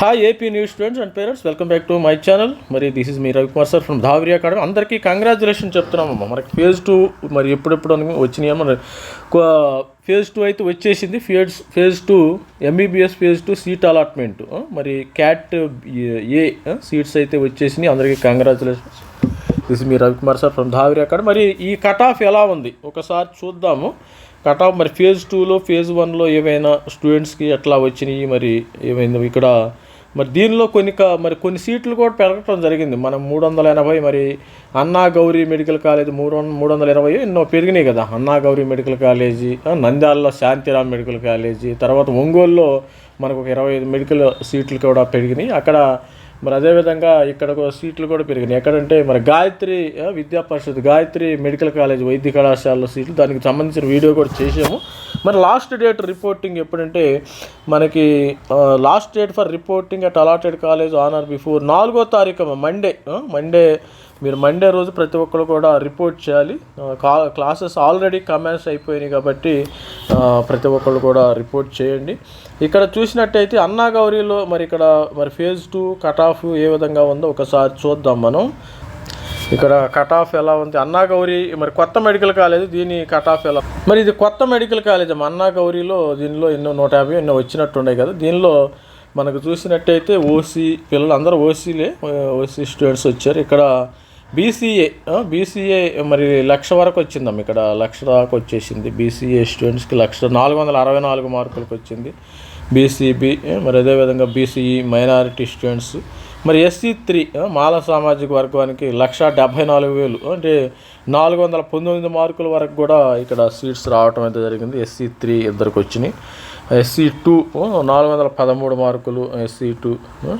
Hi AP news students and parents welcome back to my channel మరి this is me Ravikumar sir from Dhavari academy అందరికీ congratulation చెప్తున్నామమ్మ మనకి phase two మరి ఎప్పుడెప్పుడు అని వచ్చినాయో మన ఫేజ్ టూ అయితే వచ్చేసింది. Phase phase two MBBS phase two seat allotment మరి క్యాట్ ఏ సీట్స్ అయితే వచ్చేసినాయి. అందరికీ congratulations this me Ravikumar sir from Dhavari academy మరి ఈ కట్ ఆఫ్ ఎలా ఉంది? ఒకసారి చూద్దాము. కట్ ఆఫ్ మరి ఫేజ్ టూలో ఫేజ్ వన్లో ఏమైనా స్టూడెంట్స్కి ఎట్లా వచ్చినాయి? మరి ఏమైంది? ఇక్కడ మరి దీనిలో కొన్ని క- మరి కొన్ని సీట్లు కూడా పెరగటం జరిగింది. మనం మూడు వందల ఎనభై మరి అన్నా గౌరీ మెడికల్ కాలేజ్ మూడు వంద మూడు వందల ఇరవై ఎన్నో పెరిగినాయి కదా. అన్నా గౌరీ మెడికల్ కాలేజీ నంద్యాలలో శాంతిరామ్ మెడికల్ కాలేజీ తర్వాత ఒంగోలులో మనకు ఒక ఇరవై ఐదు మెడికల్ సీట్లు కూడా పెరిగినాయి. అక్కడ మరి అదేవిధంగా ఇక్కడ ఒక సీట్లు కూడా పెరిగినాయి. ఎక్కడంటే మరి గాయత్రి విద్యా పరిషత్ గాయత్రి మెడికల్ కాలేజ్ వైద్య కళాశాలలో సీట్లు దానికి సంబంధించిన వీడియో కూడా చేసాము మరి లాస్ట్ డేట్ రిపోర్టింగ్ ఎప్పుడంటే మనకి last date for reporting at allotted college on or before నాలుగో తారీఖు మండే మండే మీరు మండే రోజు ప్రతి ఒక్కరు కూడా రిపోర్ట్ చేయాలి. క్లాసెస్ ఆల్రెడీ కమెంట్స్ అయిపోయినాయి కాబట్టి ప్రతి ఒక్కరు కూడా రిపోర్ట్ చేయండి. ఇక్కడ చూసినట్టయితే అన్నా గౌరీలో మరి ఇక్కడ మరి ఫేజ్ టూ కట్ ఆఫ్ ఏ విధంగా ఉందో ఒకసారి చూద్దాం మనం. ఇక్కడ కట్ ఆఫ్ ఎలా ఉంది? అన్నా గౌరీ మరి కొత్త మెడికల్ కాలేజ్ దీని కట్ ఆఫ్ ఎలా? మరి ఇది కొత్త మెడికల్ కాలేజ్ అన్నా గౌరీలో దీనిలో ఎన్నో నూట యాభై ఎన్నో వచ్చినట్టున్నాయి కదా. దీనిలో మనకు చూసినట్టయితే ఓసీ పిల్లలు అందరూ ఓసీలే ఓసీ స్టూడెంట్స్ వచ్చారు. ఇక్కడ బీసీఏ బీసీఏ మరి లక్ష వరకు వచ్చిందమ్మ. ఇక్కడ లక్ష దాకా వచ్చేసింది. బీసీఏ స్టూడెంట్స్కి లక్ష నాలుగు వందల అరవై నాలుగు మార్కులకు వచ్చింది. బీసీబీ మరి అదేవిధంగా బీసీఈ మైనారిటీ స్టూడెంట్స్. మరి ఎస్సీ త్రీ మాల సామాజిక వర్గానికి లక్ష డెబ్భై నాలుగు వేలు. అంటే నాలుగు వందల పంతొమ్మిది మార్కుల వరకు కూడా ఇక్కడ సీట్స్ రావటం అయితే జరిగింది. ఎస్సీ త్రీ ఇద్దరికి వచ్చినాయి. ఎస్సీ టూ నాలుగు వందల పదమూడు మార్కులు ఎస్సీ టూ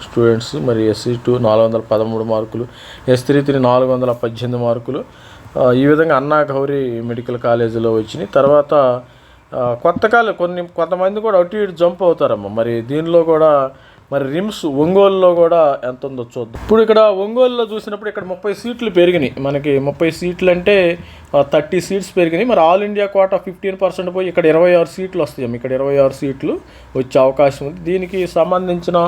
స్టూడెంట్స్ మరి ఎస్సీ టూ నాలుగు వందల పదమూడు మార్కులు ఎస్ త్రీ త్రీ నాలుగు వందల పద్దెనిమిది మార్కులు. ఈ విధంగా అన్నా గౌరీ మెడికల్ కాలేజీలో వచ్చినాయి. తర్వాత కొత్త కాలే కొన్ని కొంతమంది కూడా అటు ఇటు జంప్ అవుతారమ్మ. మరి దీనిలో కూడా మరి రిమ్స్ ఒంగోలులో కూడా ఎంత ఉందో చూద్దాం. ఇప్పుడు ఇక్కడ ఒంగోలులో చూసినప్పుడు ఇక్కడ ముప్పై సీట్లు పెరిగినాయి. మనకి ముప్పై సీట్లు అంటే థర్టీ సీట్స్ పెరిగినాయి. మరి all India quota fifteen percent పోయి ఇక్కడ ఇరవై ఆరు సీట్లు వస్తాయి ఇక్కడ ఇరవై ఆరు సీట్లు వచ్చే అవకాశం ఉంది. దీనికి సంబంధించిన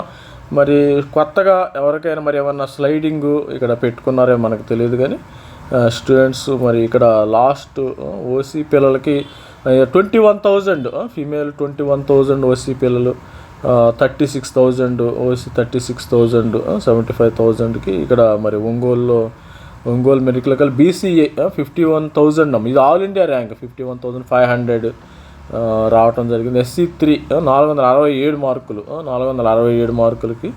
మరి కొత్తగా ఎవరికైనా మరి ఏమన్నా స్లైడింగ్ ఇక్కడ పెట్టుకున్నారో మనకు తెలియదు కానీ స్టూడెంట్స్ మరి ఇక్కడ లాస్ట్ ఓసీ పిల్లలకి twenty one thousand female twenty one thousand OC పిల్లలు thirty six thousand OC thirty six thousand seventy five థౌజండ్కి ఇక్కడ మరి ఒంగోలులో Ongole medical college BCA fifty one thousand ఇది all India rank fifty one thousand five hundred రావటం జరిగింది. SC three నాలుగు వందల అరవై ఏడు మార్కులు నాలుగు వందల అరవై ఏడు మార్కులకి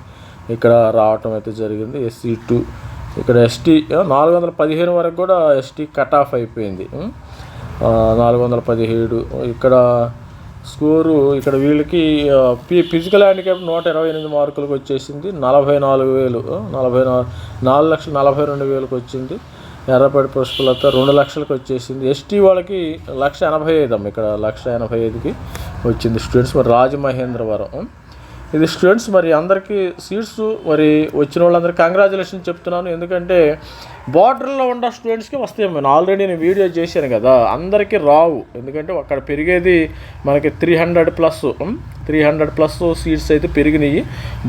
ఇక్కడ రావటం అయితే జరిగింది. ఎస్సీ టూ ఇక్కడ ఎస్టీ నాలుగు వందల పదిహేను వరకు కూడా ఎస్టీ కట్ ఆఫ్ అయిపోయింది. నాలుగు వందల పదిహేడు ఇక్కడ స్కోరు ఇక్కడ వీళ్ళకి పి ఫిజికల్ హ్యాండిక్యాప్ నూట ఇరవై ఎనిమిది మార్కులకు వచ్చేసింది. నలభై నాలుగు వేలు నలభై నాలుగు నాలుగు లక్షల నలభై రెండు వేలకు వచ్చింది. ఎర్రపడి పుష్పలత రెండు లక్షలకు వచ్చేసింది. ఎస్టీ వాళ్ళకి లక్ష ఎనభై ఐదు అమ్మ ఇక్కడ లక్ష ఎనభై ఐదుకి వచ్చింది స్టూడెంట్స్. మరి రాజమహేంద్రవరం ఇది స్టూడెంట్స్ మరి అందరికీ సీట్స్ మరి వచ్చిన వాళ్ళందరికీ కంగ్రాచులేషన్ చెప్తున్నాను. ఎందుకంటే బార్డర్లో ఉన్న స్టూడెంట్స్కి వస్తాయి నేను ఆల్రెడీ నేను వీడియో చేశాను కదా అందరికీ రావు. ఎందుకంటే అక్కడ పెరిగేది మనకి three hundred plus three hundred plus seats అయితే పెరిగినాయి.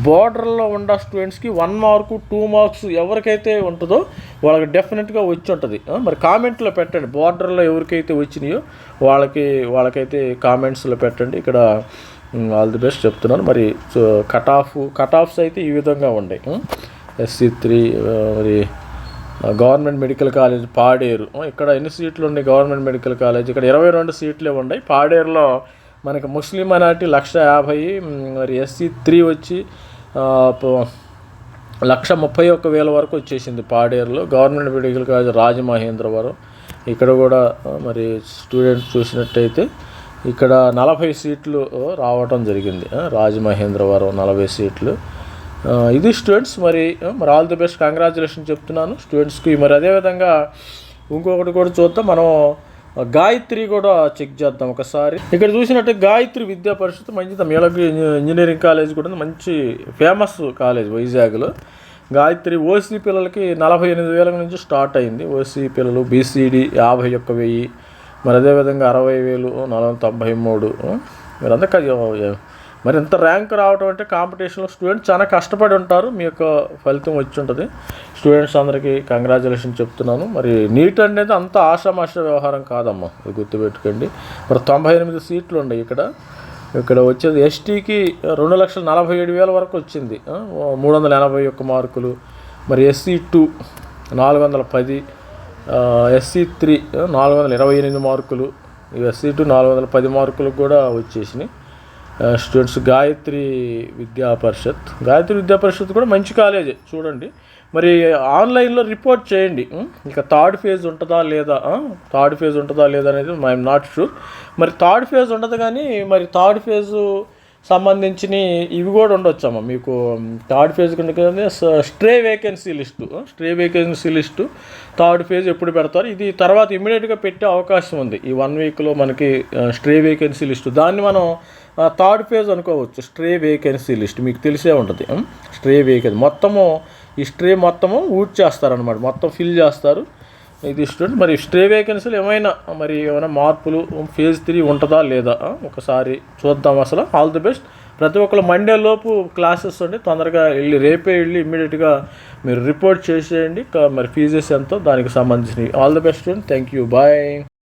బార్డర్లో ఉన్న స్టూడెంట్స్కి వన్ మార్కు టూ మార్క్స్ ఎవరికైతే ఉంటుందో వాళ్ళకి డెఫినెట్గా వచ్చి ఉంటుంది. మరి కామెంట్లో పెట్టండి. బార్డర్లో ఎవరికైతే వచ్చినాయో వాళ్ళకి వాళ్ళకైతే కామెంట్స్లో పెట్టండి. ఇక్కడ ఆల్ ది బెస్ట్ చెప్తున్నాను. మరి so cut off cut offs అయితే ఈ విధంగా ఉన్నాయి ఎస్సీ త్రీ మరి గవర్నమెంట్ మెడికల్ కాలేజ్ పాడేరు. ఇక్కడ ఎన్ని సీట్లు ఉన్నాయి గవర్నమెంట్ మెడికల్ కాలేజ్? ఇక్కడ ఇరవై రెండు సీట్లే ఉన్నాయి. పాడేరులో మనకి ముస్లిం మైనార్టీ లక్ష యాభై మరి ఎస్సీ త్రీ వచ్చి లక్ష ముప్పై ఒక్క వేల వరకు వచ్చేసింది పాడేరులో. Government medical college Rajamahendravaram. ఇక్కడ కూడా మరి స్టూడెంట్స్ చూసినట్టయితే ఇక్కడ నలభై సీట్లు రావటం జరిగింది. రాజమహేంద్రవరం నలభై సీట్లు. ఇది స్టూడెంట్స్ మరి మరి ఆల్ ది బెస్ట్ కంగ్రాచులేషన్ చెప్తున్నాను. స్టూడెంట్స్కి మరి అదేవిధంగా ఇంకొకటి కూడా చూద్దాం. మనం గాయత్రి కూడా చెక్ చేద్దాం ఒకసారి. ఇక్కడ చూసినట్టు గాయత్రి విద్యా పరిషత్ మంచిది. మేళకి ఇంజనీరింగ్ కాలేజ్ కూడా మంచి ఫేమస్ కాలేజ్ వైజాగ్లో. గాయత్రి ఓసీ పిల్లలకి నలభై ఎనిమిది వేల నుంచి స్టార్ట్ అయింది. ఓసీ పిల్లలు బీసీడీ యాభై ఒక్క వెయ్యి. మరి అదేవిధంగా అరవై వేలు నలభై తొంభై మూడు. మీరంతా మరి ఇంత ర్యాంక్ రావడం అంటే కాంపిటీషన్లో స్టూడెంట్స్ చాలా కష్టపడి ఉంటారు. మీ యొక్క ఫలితం వచ్చి ఉంటుంది. స్టూడెంట్స్ అందరికీ కంగ్రాచులేషన్ చెప్తున్నాను. మరి నీట్ అనేది అంత ఆషామాష వ్యవహారం కాదమ్మా. ఇది గుర్తుపెట్టుకోండి. మరి తొంభై ఎనిమిది సీట్లు ఉన్నాయి ఇక్కడ. ఇక్కడ వచ్చేది ఎస్టీకి రెండు లక్షల నలభై ఏడు వేల వరకు వచ్చింది. మూడు వందల ఎనభై ఒక్క మార్కులు. మరి ఎస్సీ టూ నాలుగు వందల పది. ఎస్సీ త్రీ నాలుగు వందల ఇరవై ఎనిమిది మార్కులు. ఎస్సీ టూ నాలుగు వందల పది మార్కులకు కూడా వచ్చేసినాయి. స్టూడెంట్స్ గాయత్రి విద్యా పరిషత్ గాయత్రి విద్యా పరిషత్ కూడా మంచి కాలేజే చూడండి. మరి ఆన్లైన్లో రిపోర్ట్ చేయండి. ఇక థర్డ్ ఫేజ్ ఉంటుందా లేదా? థర్డ్ ఫేజ్ ఉంటుందా లేదా అనేది ఐఎమ్ నాట్ షూర్ మరి థర్డ్ ఫేజ్ ఉండదు కానీ మరి థర్డ్ ఫేజు సంబంధించిన ఇవి కూడా ఉండొచ్చమ్మా మీకు. థర్డ్ ఫేజ్ కింద stray vacancy list stray vacancy list third phase ఎప్పుడు పెడతారు? ఇది తర్వాత ఇమీడియట్గా పెట్టే అవకాశం ఉంది. ఈ వన్ వీక్లో మనకి స్ట్రే వేకెన్సీ లిస్టు దాన్ని మనం థర్డ్ ఫేజ్ అనుకోవచ్చు. స్ట్రే వేకెన్సీ లిస్ట్ మీకు తెలిసే ఉంటుంది. Stray vacancy. మొత్తము ఈ స్ట్రే మొత్తము ఊడ్ చేస్తారనమాట మొత్తం ఫిల్ చేస్తారు. ఇది స్టూడెంట్ మరి స్ట్రే వేకెన్సీలు ఏమైనా మరి ఏమైనా మార్పులు ఫేజ్ త్రీ ఉంటుందా లేదా? ఒకసారి చూద్దాం అసలు. ఆల్ ది బెస్ట్ ప్రతి ఒక్కరు మండే లోపు క్లాసెస్ ఉండి తొందరగా వెళ్ళి రేపే వెళ్ళి ఇమ్మీడియట్గా మీరు రిపోర్ట్ చేసేయండి. మరి ఫీజెస్ ఎంతో దానికి సంబంధించినవి. All the best student thank you bye